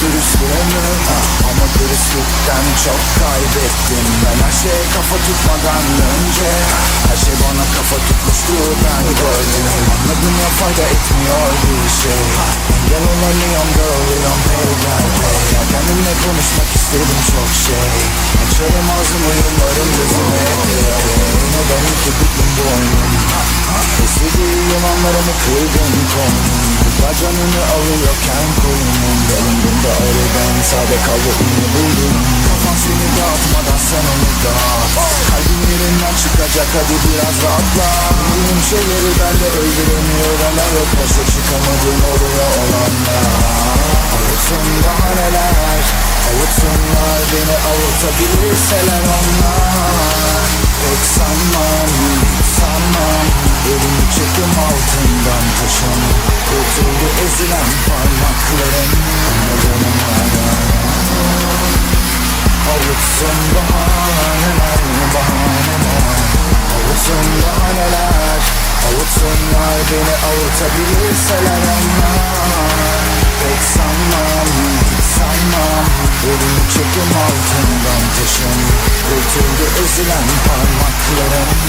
dürüstlüğümü ha, Ama dürüstlükten çok kaybettim Ben. Her şeye kafa tutmadan önce Her şey bana kafa tutmuştu. Ben gördüm Anladım ya fayda etmiyor bir şey Engel olamıyorum dağılıyorum peyderpey Ya kendimle konuşmak istedim çok şey. Açarım ağzımı yıllarım gözüme. Yine benimki bittim boynum Esirdiğim anlarımı kırdım konum. Kızlar canını alıyorken sade kaldı ünlü buldum. Kafan seni dağıtmadan sen onu dağıt. Kalbin yerinden çıkacak hadi biraz rahatla. Bildiğim şeyleri ben de öldüremiyorum. Evet başa çıkamadım oraya olanlar. Avutsun bahaneler Avutsunlar beni avutabilirseler onlar. Pek sanmam, sanmam. Elimi çekim altından taşım Kurtuldu ezilen parmaklarım. Anladım hala Avutsun bahaneler, bahaneler Avutsun bahaneler Avutsunlar beni avutabilirseler onlar Pek sanmam, sanmam Elimi çekim altından taşım Kurtuldu ezilen parmaklarım